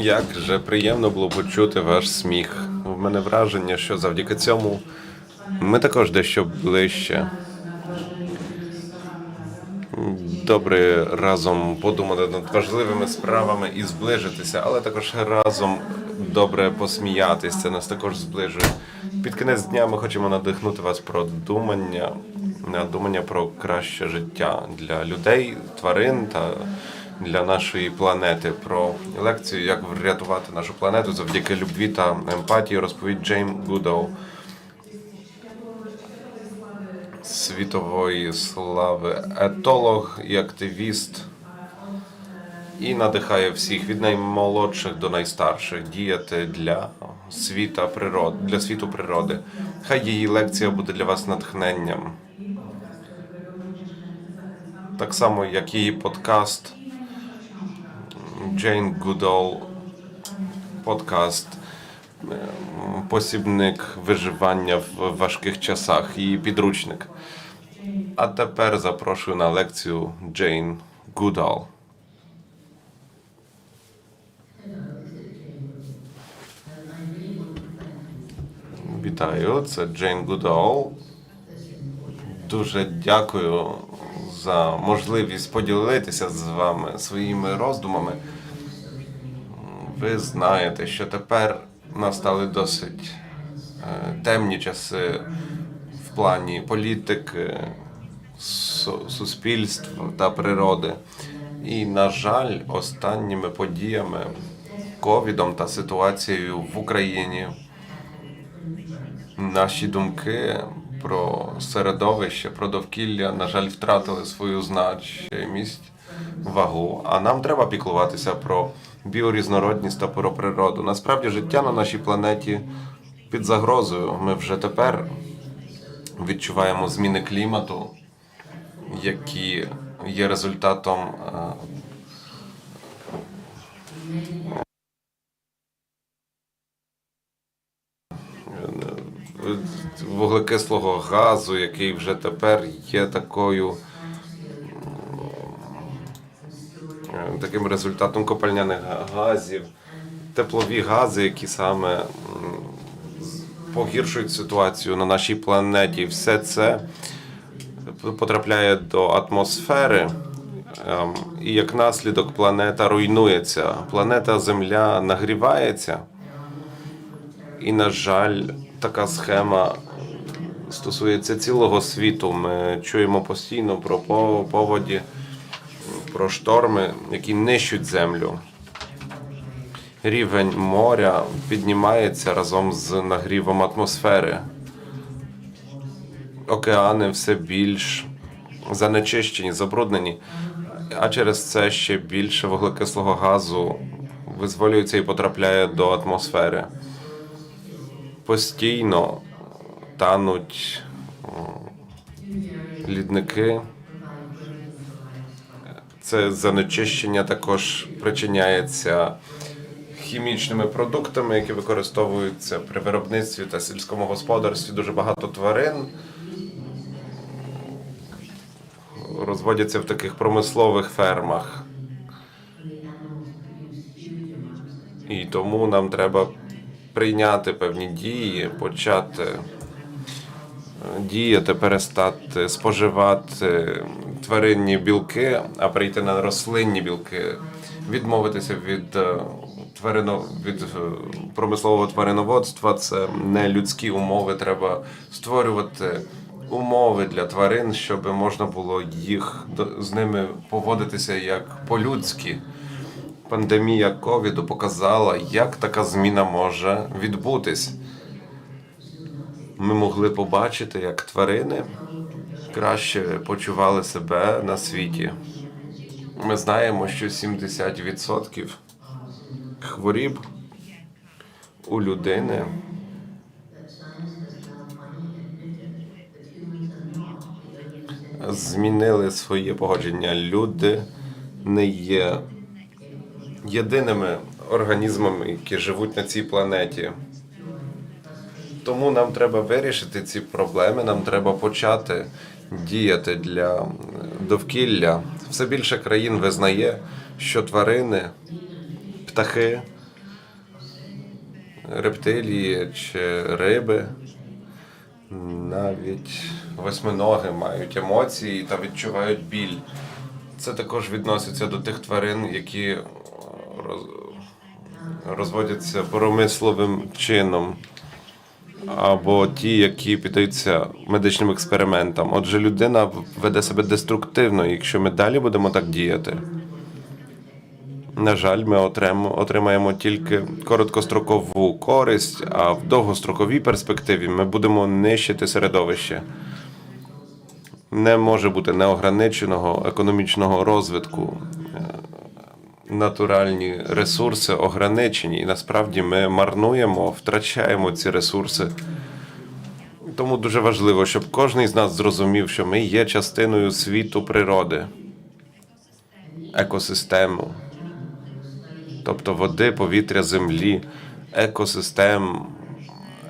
Як же приємно було почути ваш сміх. У мене враження, що завдяки цьому ми також дещо ближче. Добре разом подумати над важливими справами і зближитися, але також разом добре посміятися. Це нас також зближує. Під кінець дня ми хочемо надихнути вас про думання, думання про краще життя для людей, тварин та для нашої планети. Про лекцію, як врятувати нашу планету завдяки любві та емпатії, розповідь Джейн Гудоу. світової слави етолог і активіст, і надихає всіх від наймолодших до найстарших діяти для світа природи, для світу природи. Хай її лекція буде для вас натхненням. Так само, як її подкаст Джейн Гудол подкаст посібник виживання в важких часах, її підручник. А тепер запрошую на лекцію Джейн Гудал. Вітаю, це Джейн Гудал. Дуже дякую за можливість поділитися з вами своїми роздумами. Ви знаєте, що тепер настали досить е, темні часи в плані політики, су- суспільства та природи. І, на жаль, останніми подіями, ковідом та ситуацією в Україні, наші думки про середовище, про довкілля, на жаль, втратили свою значимість, вагу. А нам треба піклуватися про біорізнородність та про природу. Насправді життя на нашій планеті під загрозою. Ми вже тепер відчуваємо зміни клімату, які є результатом вуглекислого газу, який вже тепер є такою таким результатом копальняних газів, теплові гази, які саме погіршують ситуацію на нашій планеті. Все це потрапляє до атмосфери. ем, І як наслідок планета руйнується. Планета Земля нагрівається. І, на жаль, така схема стосується цілого світу. Ми чуємо постійно про поводі, про шторми, які нищуть землю. Рівень моря піднімається разом з нагрівом атмосфери. Океани все більш занечищені, забруднені, а через це ще більше вуглекислого газу визволюється і потрапляє до атмосфери постійно тануть лідники. Це занечищення також причиняється хімічними продуктами, які використовуються при виробництві та сільському господарстві. Дуже багато тварин розводяться в таких промислових фермах. І тому нам треба прийняти певні дії, почати діяти, перестати споживати тваринні білки, а прийти на рослинні білки, відмовитися від е, тварино від е, промислового твариноводства. Це не людські умови. Треба створювати умови для тварин, щоб можна було їх з ними поводитися як по-людськи. Пандемія ковіду показала, як така зміна може відбутись. Ми могли побачити, як тварини краще почували себе на світі. Ми знаємо, що 70% хворіб у людини змінили своє погодження. Люди не є єдиними організмами, які живуть на цій планеті. Тому нам треба вирішити ці проблеми, нам треба почати діяти для довкілля. Все більше країн визнає, що тварини, птахи рептилії чи риби. Навіть восьминоги мають емоції та відчувають біль. Це також відноситься до тих тварин, які е, розводяться промисловим чином, або ті, які піддаються медичним експериментам. Отже, людина веде себе деструктивно, якщо ми далі будемо так діяти. На жаль, ми отримаємо тільки короткострокову користь, а в довгостроковій перспективі ми будемо нищити середовище. Не може бути неограниченого економічного розвитку. Натуральні ресурси ограничені, і насправді ми марнуємо, втрачаємо ці ресурси. Тому дуже важливо, щоб кожен з нас зрозумів, що ми є частиною світу природи, екосистему тобто води, повітря, землі, екосистем.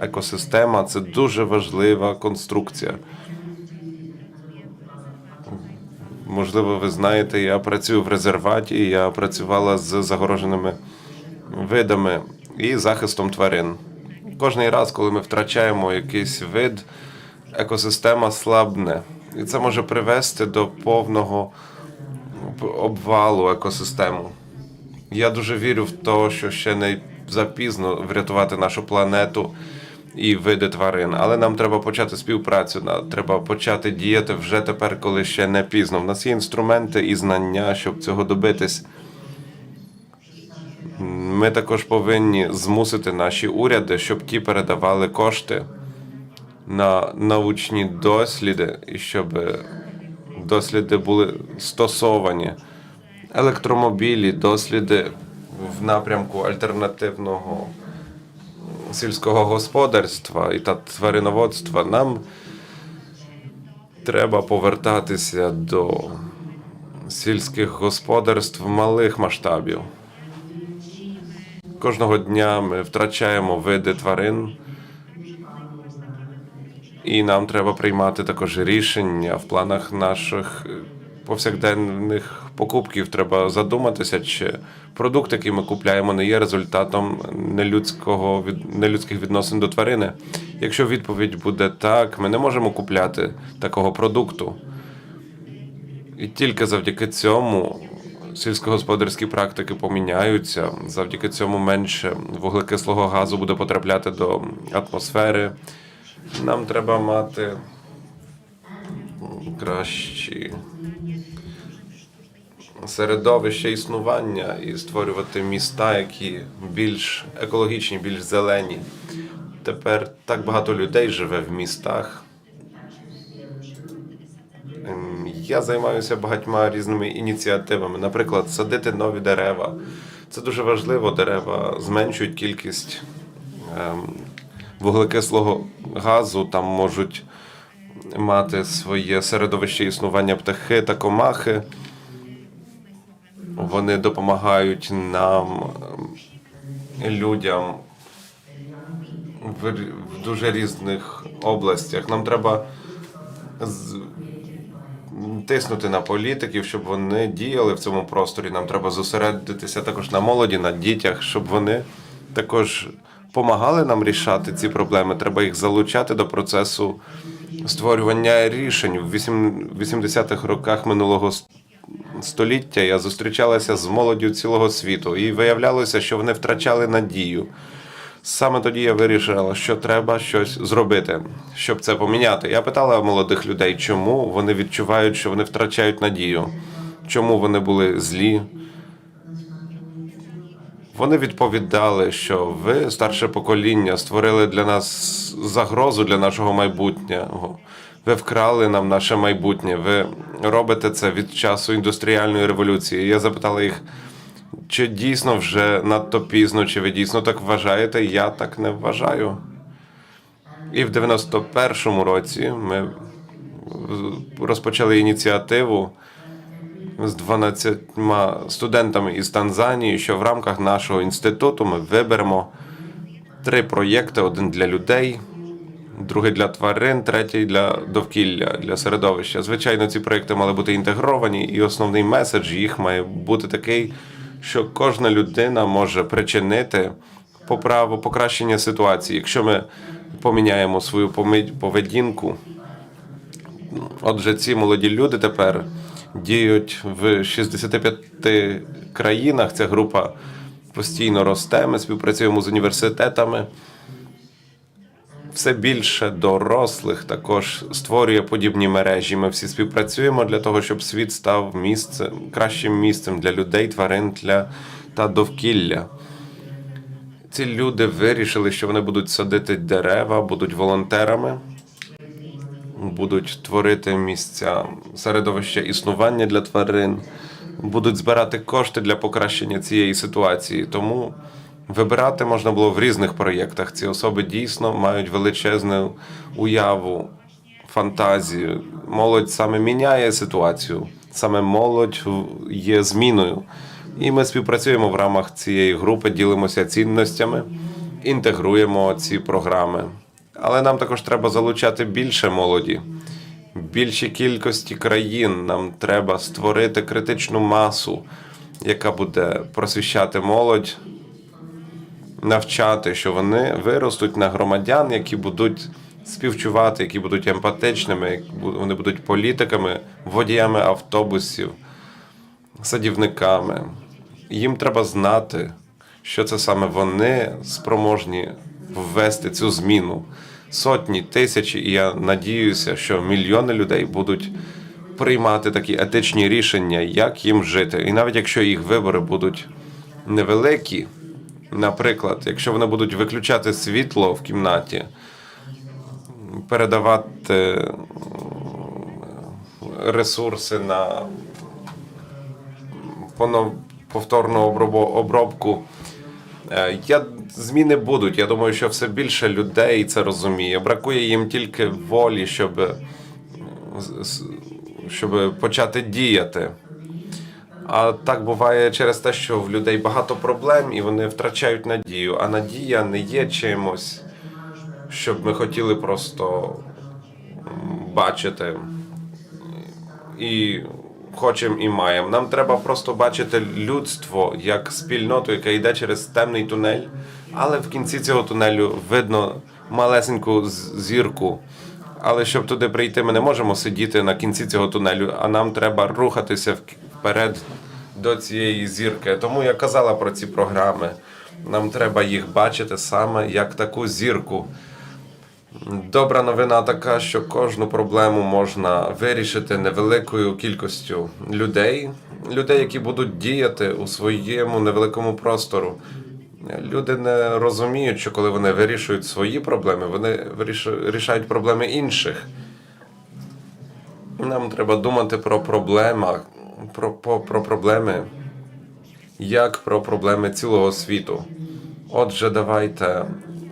Екосистема це дуже важлива конструкція. Можливо, ви знаєте, я працюю в резерваті, я працювала з загороженими видами і захистом тварин. Кожний раз, коли ми втрачаємо якийсь вид, екосистема слабне. І це може привести до повного обвалу екосистему. Я дуже вірю в те, що ще не запізно врятувати нашу планету і види тварин, але нам треба почати співпрацю. Треба почати діяти вже тепер, коли ще не пізно. В нас є інструменти і знання, щоб цього добитись. Ми також повинні змусити наші уряди, щоб ті передавали кошти на научні досліди, і щоб досліди були стосовані електромобілі, досліди в напрямку альтернативного сільського господарства і та твариноводства. Нам треба повертатися до сільських господарств малих масштабів. Кожного дня ми втрачаємо види тварин, і нам треба приймати також рішення в планах наших повсякденних покупків. Треба задуматися, чи продукт, який ми купляємо, не є результатом нелюдського від нелюдських відносин до тварини. Якщо відповідь буде так, ми не можемо купляти такого продукту. І тільки завдяки цьому сільськогосподарські практики поміняються. Завдяки цьому менше вуглекислого газу буде потрапляти до атмосфери. Нам треба мати кращі середовище існування і створювати міста, які більш екологічні, більш зелені. Тепер так багато людей живе в містах. Ем, Я займаюся багатьма різними ініціативами. Наприклад, садити нові дерева. Це дуже важливо. Дерева зменшують кількість ем, вуглекислого газу, там можуть мати своє середовище існування птахи та комахи. Вони допомагають нам, людям в, дуже різних областях. Нам треба з- тиснути на політиків, щоб вони діяли в цьому просторі. Нам треба зосередитися також на молоді, на дітях, щоб вони також допомагали нам рішати ці проблеми. Треба їх залучати до процесу створювання рішень. В вісім- 80-х роках минулого с- століття я зустрічалася з молоддю цілого світу, і виявлялося, що вони втрачали надію. Саме тоді я вирішила, що треба щось зробити, щоб це поміняти. Я питала молодих людей, чому вони відчувають, що вони втрачають надію, чому вони були злі. Вони відповідали, що ви, старше покоління, створили для нас загрозу для нашого майбутнього. Ви вкрали нам наше майбутнє. Ви робите це від часу індустріальної революції. Я запитала їх, чи дійсно вже надто пізно, чи ви дійсно так вважаєте? Я так не вважаю. І в 91-му році ми розпочали ініціативу з 12 студентами із Танзанії, що в рамках нашого інституту ми виберемо три проєкти: один для людей, другий для тварин, третій для довкілля, для середовища. Звичайно, ці проєкти мали бути інтегровані, і основний меседж їх має бути такий, що кожна людина може причинити поправу, покращення ситуації. Якщо ми поміняємо свою поведінку, Отже, ці молоді люди тепер діють в 65 країнах. Ця група постійно росте. Ми співпрацюємо з університетами. Все більше дорослих також створює подібні мережі. Ми всі співпрацюємо для того, щоб світ став місцем, кращим місцем для людей, тварин для, та довкілля. Ці люди вирішили, що вони будуть садити дерева, будуть волонтерами будуть творити місця середовища існування для тварин, будуть збирати кошти для покращення цієї ситуації. Тому вибирати можна було в різних проєктах. Ці особи дійсно мають величезну уяву, фантазію. Молодь саме міняє ситуацію, саме молодь є зміною. І ми співпрацюємо в рамках цієї групи, ділимося цінностями, інтегруємо ці програми. Але нам також треба залучати більше молоді, більшій кількості країн. Нам треба створити критичну масу, яка буде просвіщати молодь, навчати, що вони виростуть на громадян, які будуть співчувати, які будуть емпатичними, вони будуть політиками, водіями автобусів, садівниками. Їм треба знати, що це саме вони спроможні ввести цю зміну. Сотні, тисячі, і я надіюся, що мільйони людей будуть приймати такі етичні рішення, як їм жити. І навіть якщо їх вибори будуть невеликі, наприклад, якщо вони будуть виключати світло в кімнаті, передавати ресурси на повторну обробку. Е, зміни будуть. Я думаю, що все більше людей це розуміє. Бракує їм тільки волі, щоб, е, щоб почати діяти. А так буває через те, що в людей багато проблем і вони втрачають надію. А надія не є чимось, щоб ми хотіли просто бачити і хочемо і маємо. Нам треба просто бачити людство як спільноту, яка йде через темний тунель, але в кінці цього тунелю видно малесеньку зірку. Але щоб туди прийти, ми не можемо сидіти на кінці цього тунелю, а нам треба рухатися в- вперед до цієї зірки. Тому я казала про ці програми. Нам треба їх бачити саме як таку зірку. Добра новина така, що кожну проблему можна вирішити невеликою кількістю людей, людей, які будуть діяти у своєму невеликому простору. Люди не розуміють, що коли вони вирішують свої проблеми, вони вирішу- рішають проблеми інших. Нам треба думати про проблеми, про, про, про проблеми, як про проблеми цілого світу. Отже, давайте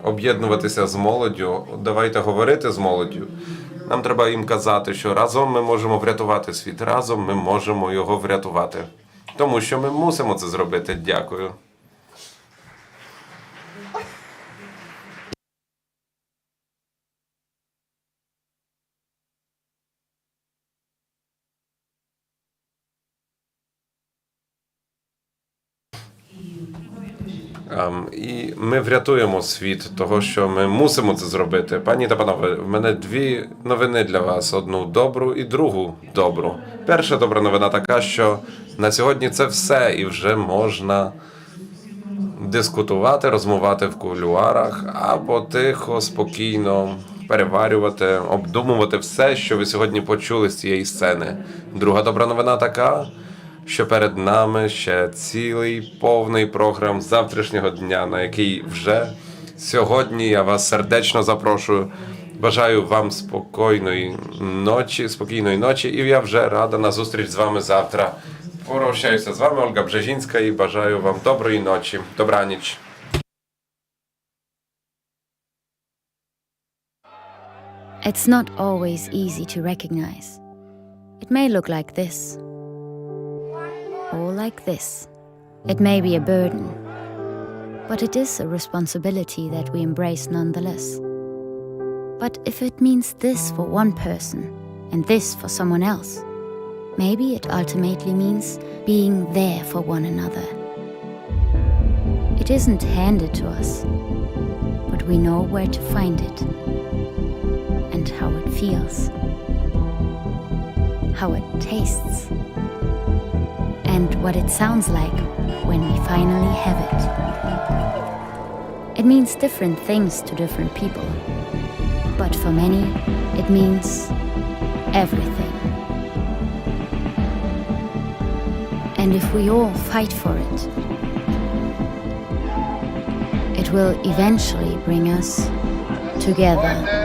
об'єднуватися з молоддю, давайте говорити з молоддю. Нам треба їм казати, що разом ми можемо врятувати світ, разом ми можемо його врятувати. Тому що ми мусимо це зробити. Дякую. І ми врятуємо світ, того що ми мусимо це зробити. Пані та панове, в мене дві новини для вас: одну добру і другу добру. Перша добра новина така, що на сьогодні це все, і вже можна дискутувати, розмовляти в кулюарах або тихо, спокійно переварювати, обдумувати все, що ви сьогодні почули з цієї сцени. Друга добра новина така, що перед нами ще цілий повний програм завтрашнього дня, на який вже сьогодні я вас сердечно запрошую. Бажаю вам спокійної ночі, спокійної ночі, і я вже рада на зустріч з вами завтра. Прощаюся з вами, Ольга Бжежінська, і бажаю вам доброї ночі. Добраніч. It's not always easy to recognize. It may look like this, or like this. It may be a burden, but it is a responsibility that we embrace nonetheless. But if it means this for one person and this for someone else, maybe it ultimately means being there for one another. It isn't handed to us, but we know where to find it and how it feels, how it tastes, and what it sounds like when we finally have it. It means different things to different people, but for many, it means everything. And if we all fight for it, it will eventually bring us together.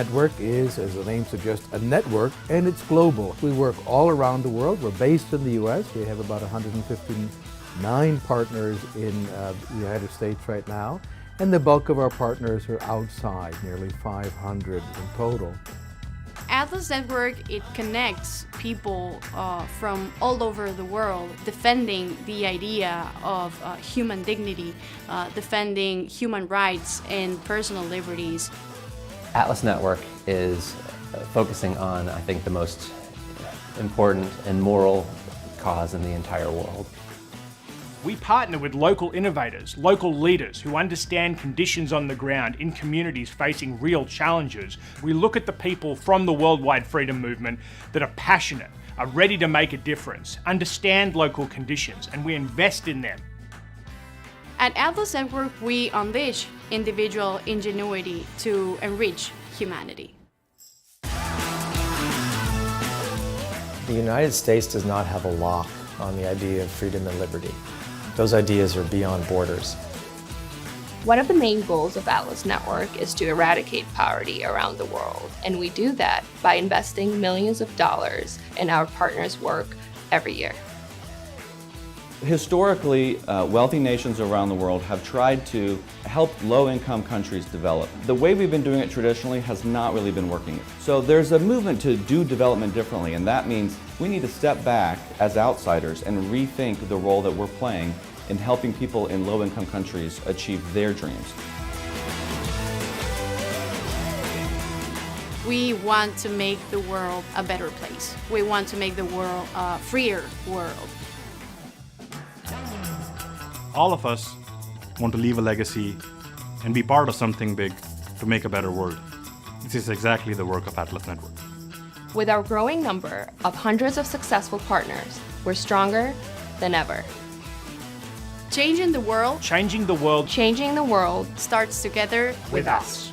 Network is, as the name suggests, a network and it's global. We work all around the world. We're based in the US. We have about 159 partners in uh, the United States right now. And the bulk of our partners are outside, nearly 500 in total. Atlas Network it connects people uh, from all over the world defending the idea of uh, human dignity, uh, defending human rights and personal liberties. Atlas Network is focusing on, I think, the most important and moral cause in the entire world. We partner with local innovators, local leaders who understand conditions on the ground in communities facing real challenges. We look at the people from the worldwide freedom movement that are passionate, are ready to make a difference, understand local conditions, and we invest in them. At Atlas Network, we unleash individual ingenuity to enrich humanity. The United States does not have a lock on the idea of freedom and liberty. Those ideas are beyond borders. One of the main goals of Atlas Network is to eradicate poverty around the world, and we do that by investing millions of dollars in our partners' work every year. Historically, uh, wealthy nations around the world have tried to help low income countries develop. The way we've been doing it traditionally has not really been working. So there's a movement to do development differently, and that means we need to step back as outsiders and rethink the role that we're playing in helping people in low income countries achieve their dreams. We want to make the world a better place. We want to make the world a freer world. All of us want to leave a legacy and be part of something big to make a better world. This is exactly the work of Atlas Network. With our growing number of hundreds of successful partners, we're stronger than ever. Changing the world Changing the world Changing the world starts together with us.